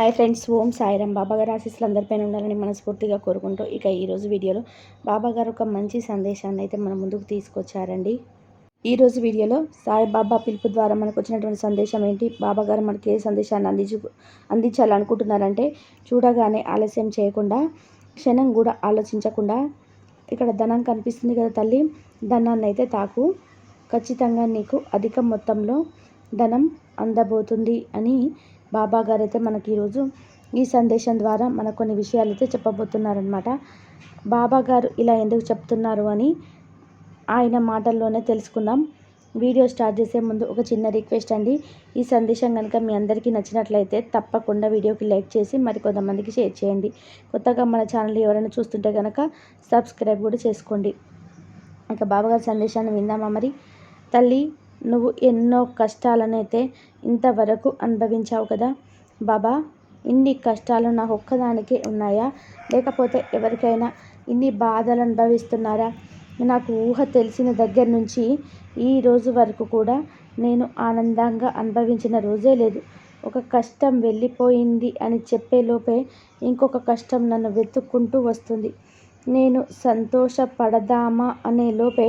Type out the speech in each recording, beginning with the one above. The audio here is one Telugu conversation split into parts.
Hi friends Om Sairam. బాబా గారి ఆశీస్సులు అందరిపైన ఉండాలని మనస్ఫూర్తిగా కోరుకుంటూ ఇక ఈరోజు వీడియోలో బాబా గారు ఒక మంచి సందేశాన్ని అయితే మన ముందుకు తీసుకొచ్చారండి. ఈరోజు వీడియోలో సాయిబాబా పిలుపు ద్వారా మనకు వచ్చినటువంటి సందేశం ఏంటి? బాబా గారు మనకి ఏ సందేశాన్ని అందించు అందించాలనుకుంటున్నారంటే చూడగానే ఆలస్యం చేయకుండా క్షణం కూడా ఆలోచించకుండా ఇక్కడ ధనం కనిపిస్తుంది కదా తల్లి ధనాన్ని అయితే తాకు. ఖచ్చితంగా నీకు అధిక మొత్తంలో ధనం అందబోతుంది అని బాబా గారు అయితే మనకి ఈరోజు ఈ సందేశం ద్వారా మనకు కొన్ని విషయాలు అయితే చెప్పబోతున్నారనమాట బాబా గారు ఇలా ఎందుకు చెప్తున్నారు అని ఆయన మాటల్లోనే తెలుసుకుందాం. వీడియో స్టార్ట్ చేసే ముందు ఒక చిన్న రిక్వెస్ట్ అండి. ఈ సందేశం కనుక మీ అందరికీ నచ్చినట్లయితే తప్పకుండా వీడియోకి లైక్ చేసి మరి కొంతమందికి షేర్ చేయండి. కొత్తగా మన ఛానల్ ఎవరైనా చూస్తుంటే కనుక సబ్స్క్రైబ్ కూడా చేసుకోండి. ఇక బాబాగారి సందేశాన్ని విందామా మరి? తల్లి నువ్వు ఎన్నో కష్టాలనైతే ఇంతవరకు అనుభవించావు కదా? బాబా ఇన్ని కష్టాలు నాకు ఒక్కదానికే ఉన్నాయా? లేకపోతే ఎవరికైనా ఇన్ని బాధలు అనుభవిస్తున్నారా? నాకు ఊహ తెలిసిన దగ్గర నుంచి ఈ రోజు వరకు కూడా నేను ఆనందంగా అనుభవించిన రోజే లేదు. ఒక కష్టం వెళ్ళిపోయింది అని చెప్పేలోపే ఇంకొక కష్టం నన్ను వెతుక్కుంటూ వస్తుంది. నేను సంతోషపడదామా అనే లోపే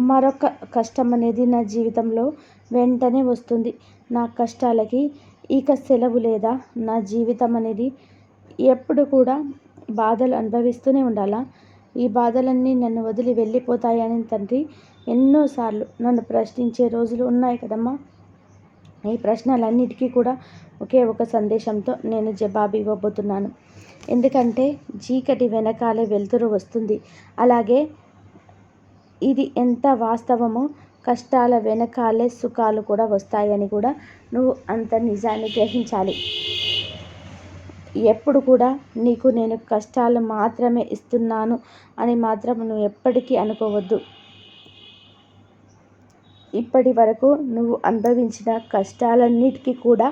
మరొక కష్టం అనేది నా జీవితంలో వెంటనే వస్తుంది. నా కష్టాలకి ఇక సెలవు లేదా నా జీవితం అనేది ఎప్పుడు కూడా బాధలు అనుభవిస్తూనే ఉండాలా? ఈ బాధలన్నీ నన్ను వదిలి వెళ్ళిపోతాయని తండ్రి ఎన్నోసార్లు నన్ను ప్రశ్నించే రోజులు ఉన్నాయి కదమ్మా. ఈ ప్రశ్నలన్నిటికీ కూడా ఒకే ఒక సందేశంతో నేను జవాబు ఇవ్వబోతున్నాను. ఎందుకంటే చీకటి వెనకాలే వెలుతురు వస్తుంది. అలాగే ఇది ఎంత వాస్తవమో కష్టాల వెనకాలే సుఖాలు కూడా వస్తాయని కూడా నువ్వు అంత నిజాన్ని గ్రహించాలి. ఎప్పుడు కూడా నీకు నేను కష్టాలు మాత్రమే ఇస్తున్నాను అని మాత్రం నువ్వు ఎప్పటికీ అనుకోవద్దు. ఇప్పటి వరకు నువ్వు అనుభవించిన కష్టాలన్నిటికీ కూడా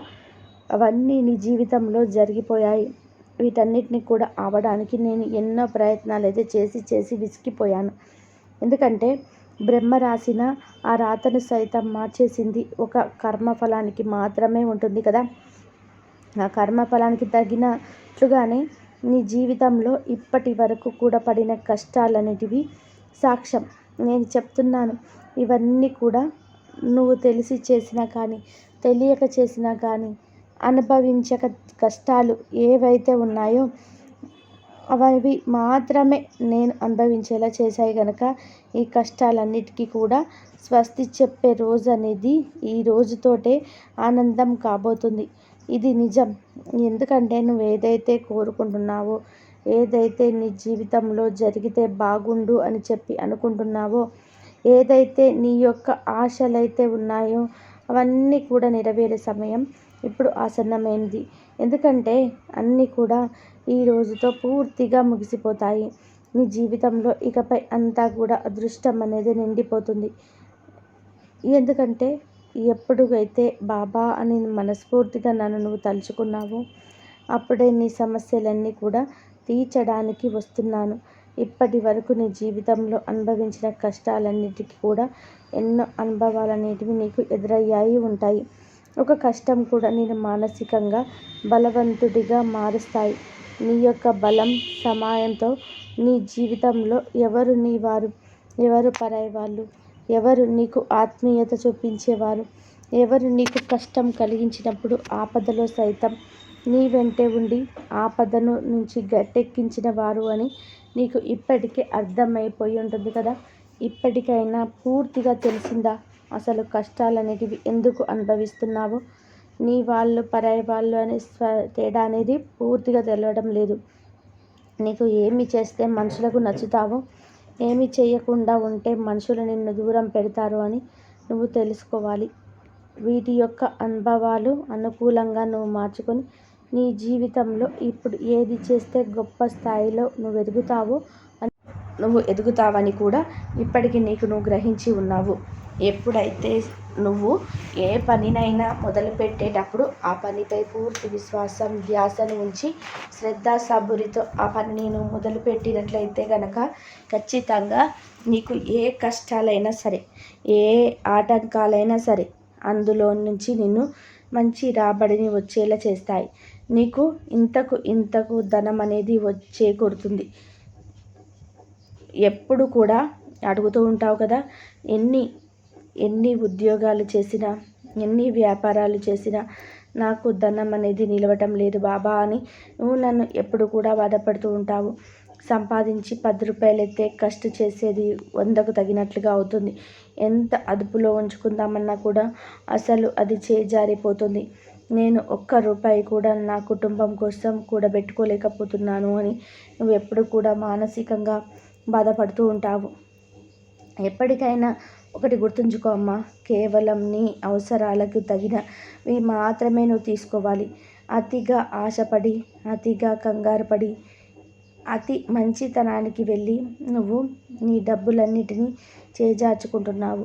అవన్నీ నీ జీవితంలో జరిగిపోయాయి. వీటన్నిటిని కూడా ఆవడానికి నేను ఎన్నో ప్రయత్నాలు అయితే చేసి చేసి విసిగిపోయాను. ఎందుకంటే బ్రహ్మ రాసిన ఆ రాతను సైతం మార్చేసింది ఒక కర్మఫలానికి మాత్రమే ఉంటుంది కదా. ఆ కర్మఫలానికి తగినట్లుగానే నీ జీవితంలో ఇప్పటి వరకు కూడా పడిన కష్టాలనేటివి సాక్ష్యం. నేను చెప్తున్నాను ఇవన్నీ కూడా నువ్వు తెలిసి చేసినా కానీ తెలియక చేసినా కానీ అనుభవించక కష్టాలు ఏవైతే ఉన్నాయో అవి మాత్రమే నేను అనుభవించేలా చేశాయి కనుక ఈ కష్టాలన్నిటికీ కూడా స్వస్తి చెప్పే రోజు అనేది ఈ రోజుతోటే ఆనందం కాబోతుంది. ఇది నిజం. ఎందుకంటే నువ్వు ఏదైతే కోరుకుంటున్నావో ఏదైతే నీ జీవితంలో జరిగితే బాగుండు అని చెప్పి అనుకుంటున్నావో ఏదైతే నీ యొక్క ఆశలైతే ఉన్నాయో అవన్నీ కూడా నెరవేరే సమయం ఇప్పుడు ఆసన్నమైంది. ఎందుకంటే అన్నీ కూడా ఈ రోజుతో పూర్తిగా ముగిసిపోతాయి. నీ జీవితంలో ఇకపై అంతా కూడా అదృష్టం అనేది నిండిపోతుంది. ఎందుకంటే ఎప్పుడైతే బాబా అని మనస్ఫూర్తిగా నన్ను నువ్వు తలుచుకున్నావో అప్పుడే నీ సమస్యలన్నీ కూడా తీర్చడానికి వస్తున్నాను. ఇప్పటి వరకు నీ జీవితంలో అనుభవించిన కష్టాలన్నిటికీ కూడా ఎన్నో అనుభవాలు అనేటివి నీకు ఎదురయ్యాయి ఉంటాయి. ఒక కష్టం కూడా నేను మానసికంగా బలవంతుడిగా మారుస్తాయి. నీ యొక్క బలం సమాయంతో నీ జీవితంలో ఎవరు నీ వారు? ఎవరు పరాయి వాళ్ళు ఎవరు నీకు ఆత్మీయత చూపించేవారు? ఎవరు నీకు కష్టం కలిగించినప్పుడు ఆపదలో సైతం నీ వెంటే ఉండి ఆపదను నుంచి గట్టెక్కించిన వారు అని నీకు ఇప్పటికే అర్థమైపోయి ఉంటుంది కదా? ఇప్పటికైనా పూర్తిగా తెలిసిందా? అసలు కష్టాలనేటివి ఎందుకు అనుభవిస్తున్నావో? నీ వాళ్ళు పరాయి వాళ్ళు అనే స్వ తేడా అనేది పూర్తిగా తెలవడం లేదు. నీకు ఏమి చేస్తే మనుషులకు నచ్చుతావో ఏమి చేయకుండా ఉంటే మనుషులు నిన్ను దూరం పెడతారు అని నువ్వు తెలుసుకోవాలి. వీటి యొక్క అనుభవాలు అనుకూలంగా నువ్వు మార్చుకొని నీ జీవితంలో ఇప్పుడు ఏది చేస్తే గొప్ప స్థాయిలో నువ్వు ఎదుగుతావో నువ్వు ఎదుగుతావని కూడా ఇప్పటికీ నీకు నువ్వు గ్రహించి ఉన్నావు. ఎప్పుడైతే నువ్వు ఏ పనినైనా మొదలుపెట్టేటప్పుడు ఆ పనిపై పూర్తి విశ్వాసం ధ్యాసను ఉంచి శ్రద్ధ సబురితో ఆ పని నేను మొదలుపెట్టినట్లయితే గనక ఖచ్చితంగా నీకు ఏ కష్టాలైనా సరే ఏ ఆటంకాలైనా సరే అందులో నుంచి నిన్ను మంచి రాబడిని వచ్చేలా చేస్తాయి. నీకు ఇంతకు ఇంతకు ధనం అనేది వచ్చే కొడుతుంది. ఎప్పుడు కూడా అడుగుతూ ఉంటావు కదా ఎన్ని ఎన్ని ఉద్యోగాలు చేసినా ఎన్ని వ్యాపారాలు చేసినా నాకు ధనం అనేది నిలవటం లేదు బాబా అని నువ్వు నన్ను ఎప్పుడు కూడా బాధపడుతూ ఉంటావు. సంపాదించి పది రూపాయలు అయితే కష్ట చేసేది వందకు తగినట్లుగా అవుతుంది. ఎంత అదుపులో ఉంచుకుందామన్నా కూడా అసలు అది చేజారిపోతుంది నేను ఒక్క రూపాయి కూడా నా కుటుంబం కోసం కూడబెట్టుకోలేకపోతున్నాను అని నువ్వు ఎప్పుడు కూడా మానసికంగా బాధపడుతూ ఉంటావు. ఎప్పటికైనా ఒకటి గుర్తుంచుకో అమ్మా. కేవలం నీ అవసరాలకు తగినవి మాత్రమే నువ్వు తీసుకోవాలి. అతిగా ఆశపడి అతిగా కంగారు పడి అతి మంచితనానికి వెళ్ళి నువ్వు నీ డబ్బులన్నిటినీ చేజార్చుకుంటున్నావు.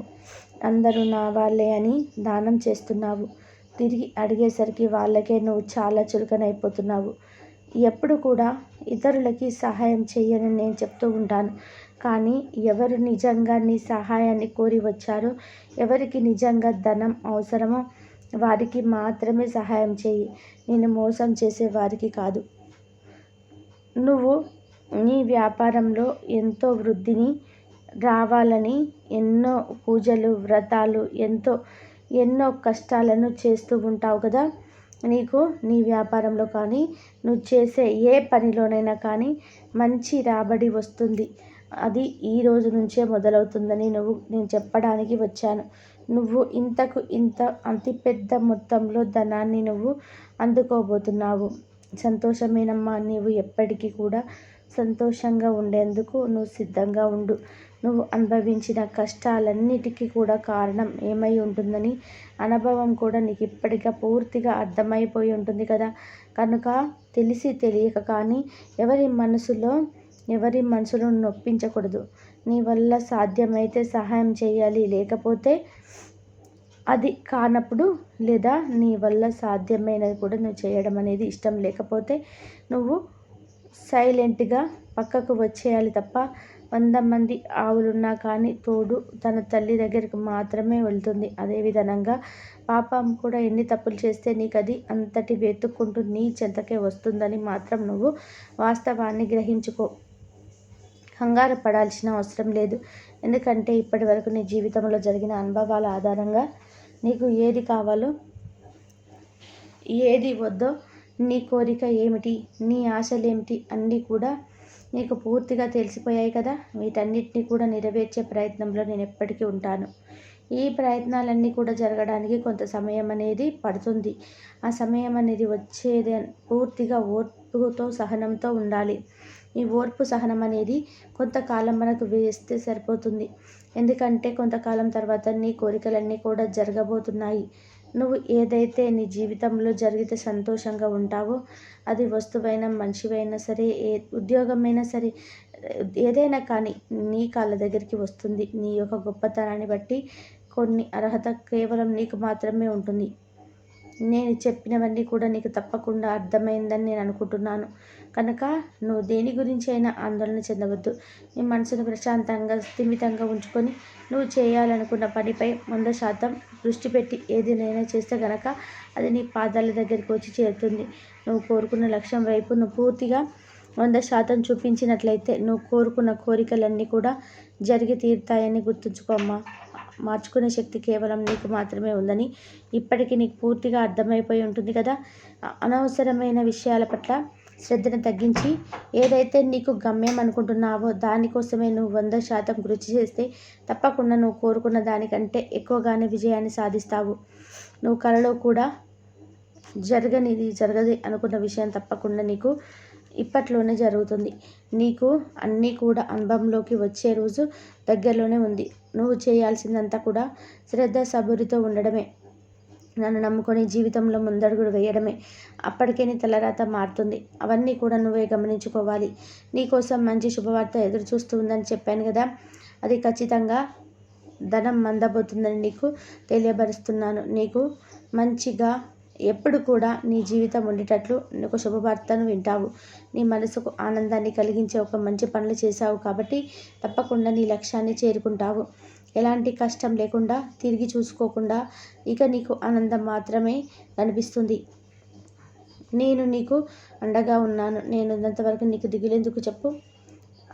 అందరూ నా వాళ్ళే అని దానం చేస్తున్నావు. తిరిగి అడిగేసరికి వాళ్ళకే నువ్వు చాలా చులకనైపోతున్నావు. ఎప్పుడు కూడా ఇతరులకి సహాయం చేయని నేను చెప్తూ ఉంటాను. కానీ ఎవరు నిజంగా నీ సహాయాన్ని కోరి వచ్చారో ఎవరికి నిజంగా ధనం అవసరమో వారికి మాత్రమే సహాయం చేయి. నేను మోసం చేసే వారికి కాదు. నువ్వు నీ వ్యాపారంలో ఎంతో వృద్ధిని రావాలని ఎన్నో పూజలు వ్రతాలు ఎంతో ఎన్నో కష్టాలను చేస్తూ ఉంటావు కదా? నీకు నీ వ్యాపారంలో కానీ నువ్వు చేసే ఏ పనిలోనైనా కానీ మంచి రాబడి వస్తుంది. అది ఈ రోజు నుంచే మొదలవుతుందని నువ్వు నేను చెప్పడానికి వచ్చాను. నువ్వు ఇంతకు ఇంత అతి పెద్ద మొత్తంలో ధనాన్ని నువ్వు అందుకోబోతున్నావు. సంతోషమేనమ్మా నీవు ఎప్పటికీ కూడా సంతోషంగా ఉండేందుకు నువ్వు సిద్ధంగా ఉండు. నువ్వు అనుభవించిన కష్టాలన్నిటికీ కూడా కారణం ఏమై ఉంటుందని అనుభవం కూడా నీకు ఇప్పటికీ పూర్తిగా అర్థమైపోయి ఉంటుంది కదా. కనుక తెలిసి తెలియక కానీ ఎవరి మనసులో ఎవరి మనసులను నొప్పించకూడదు. నీ వల్ల సాధ్యమైతే సహాయం చేయాలి. లేకపోతే అది కానప్పుడు లేదా నీ వల్ల సాధ్యమైనది కూడా నువ్వు చేయడం అనేది ఇష్టం. లేకపోతే నువ్వు సైలెంట్గా పక్కకు వచ్చేయాలి తప్ప వంద మంది ఆవులున్నా కానీ తోడు తన తల్లి దగ్గరికి మాత్రమే వెళ్తుంది. అదేవిధంగా పాపం కూడా ఎన్ని తప్పులు చేస్తే నీకు అది అంతటి వెతుక్కుంటూ నీ చెంతకే వస్తుందని మాత్రం నువ్వు వాస్తవాన్ని గ్రహించుకో. కంగారు పడాల్సిన అవసరం లేదు. ఎందుకంటే ఇప్పటి వరకు నీ జీవితంలో జరిగిన అనుభవాల ఆధారంగా నీకు ఏది కావాలో ఏది వద్దో నీ కోరిక ఏమిటి నీ ఆశలేమిటి అన్నీ కూడా నీకు పూర్తిగా తెలిసిపోయాయి కదా. వీటన్నిటిని కూడా నెరవేర్చే ప్రయత్నంలో నేను ఎప్పటికీ ఉంటాను. ఈ ప్రయత్నాలన్నీ కూడా జరగడానికి కొంత సమయం అనేది పడుతుంది. ఆ సమయం అనేది వచ్చేది పూర్తిగా ఓర్పుతో సహనంతో ఉండాలి. ఈ ఓర్పు సహనం అనేది కొంతకాలం మనకు వేస్తే సరిపోతుంది. ఎందుకంటే కొంతకాలం తర్వాత నీ కోరికలన్నీ కూడా జరగబోతున్నాయి. నువ్వు ఏదైతే నీ జీవితంలో జరిగితే సంతోషంగా ఉంటావో అది వస్తువైనా మనిషివైనా సరే ఏ ఉద్యోగమైనా సరే ఏదైనా కానీ నీ కాళ్ళ దగ్గరికి వస్తుంది. నీ యొక్క గొప్పతనాన్ని బట్టి కొన్ని అర్హత కేవలం నీకు మాత్రమే ఉంటుంది. నేను చెప్పినవన్నీ కూడా నీకు తప్పకుండా అర్థమైందని నేను అనుకుంటున్నాను. కనుక నువ్వు దేని గురించి అయినా ఆందోళన చెందవద్దు. నీ మనసును ప్రశాంతంగా స్థిమితంగా ఉంచుకొని నువ్వు చేయాలనుకున్న పనిపై వంద శాతం దృష్టి పెట్టి ఏదైనా చేస్తే గనక అది నీ పాదాల దగ్గరికి వచ్చి చేరుతుంది. నువ్వు కోరుకున్న లక్ష్యం వైపు నువ్వు పూర్తిగా వంద శాతం చూపించినట్లయితే నువ్వు కోరుకున్న కోరికలన్నీ కూడా జరిగి తీరుతాయని గుర్తుంచుకోమ్మా మార్చుకునే శక్తి కేవలం నీకు మాత్రమే ఉందని ఇప్పటికీ నీకు పూర్తిగా అర్థమైపోయి ఉంటుంది కదా? అనవసరమైన విషయాల పట్ల శ్రద్ధను తగ్గించి ఏదైతే నీకు గమ్యం అనుకుంటున్నావో దానికోసమే నువ్వు వంద శాతం కృషి చేస్తే తప్పకుండా నువ్వు కోరుకున్న దానికంటే ఎక్కువగానే విజయాన్ని సాధిస్తావు. నువ్వు కలలో కూడా జరగనిది జరగదు అనుకున్న విషయం తప్పకుండా నీకు ఇప్పట్లోనే జరుగుతుంది. నీకు అన్నీ కూడా అనుభవంలోకి వచ్చే రోజు దగ్గరలోనే ఉంది. నువ్వు చేయాల్సిందంతా కూడా శ్రద్ధ సబురితో ఉండడమే. నన్ను నమ్ముకొని జీవితంలో ముందడుగుడు వేయడమే. అప్పటికే నీ తలరాత మారుతుంది. అవన్నీ కూడా నువ్వే గమనించుకోవాలి. నీకోసం మంచి శుభవార్త ఎదురు చూస్తూ ఉందని చెప్పాను కదా. అది ఖచ్చితంగా ధనం మందబోతుందని నీకు తెలియబరుస్తున్నాను. నీకు మంచిగా ఎప్పుడు కూడా నీ జీవితం ఉండేటట్లు ఒక శుభవార్తను వింటావు. నీ మనసుకు ఆనందాన్ని కలిగించే ఒక మంచి పనులు చేశావు కాబట్టి తప్పకుండా నీ లక్ష్యాన్ని చేరుకుంటావు. ఎలాంటి కష్టం లేకుండా తిరిగి చూసుకోకుండా ఇక నీకు ఆనందం మాత్రమే కనిపిస్తుంది. నేను నీకు అండగా ఉన్నాను. నేను ఉన్నంతవరకు నీకు దిగులేందుకు చెప్పు.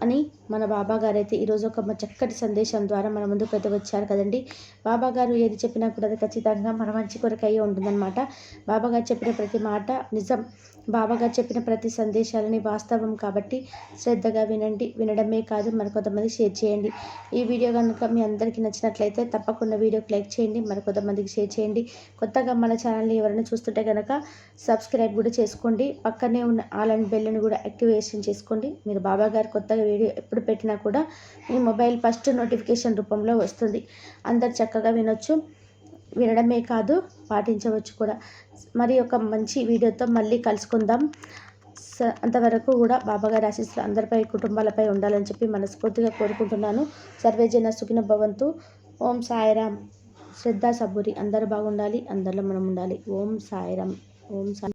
అని మన బాబా గారు అయితే ఈరోజు ఒక చక్కటి సందేశం ద్వారా మన ముందుకు అయితే వచ్చారు కదండి. బాబా గారు ఏది చెప్పినా కూడా అది ఖచ్చితంగా మన మంచి కొరకు అయ్యి ఉంటుందన్నమాట. బాబా గారు చెప్పిన ప్రతి మాట నిజం. బాబా గారు చెప్పిన ప్రతి సందేశాలని వాస్తవం కాబట్టి శ్రద్ధగా వినండి. వినడమే కాదు మరికొంతమంది షేర్ చేయండి. ఈ వీడియో కనుక మీ అందరికీ నచ్చినట్లయితే తప్పకుండా వీడియోకి లైక్ చేయండి మరి కొంతమందికి షేర్ చేయండి. కొత్తగా మన ఛానల్ని ఎవరైనా చూస్తుంటే కనుక సబ్స్క్రైబ్ కూడా చేసుకోండి. పక్కనే ఉన్న ఆల్ అండ్ బెల్ని కూడా యాక్టివేషన్ చేసుకోండి. మీరు బాబా గారు కొత్తగా వీడియో ఎప్పుడు పెట్టినా కూడా మీ మొబైల్ ఫస్ట్ నోటిఫికేషన్ రూపంలో వస్తుంది. అందరు చక్కగా వినొచ్చు. వినడమే కాదు పాటించవచ్చు కూడా. మరి ఒక మంచి వీడియోతో మళ్ళీ కలుసుకుందాం. స అంతవరకు కూడా బాబాగారి ఆశీస్సులు అందరిపై కుటుంబాలపై ఉండాలని చెప్పి మనస్ఫూర్తిగా కోరుకుంటున్నాను. సర్వేజన సుఖిన భవంతు. ఓం సాయిరామ్. శ్రద్ధా సబ్బురి. అందరూ బాగుండాలి అందరిలో మనం ఉండాలి. ఓం సాయిరామ్. ఓం సాయి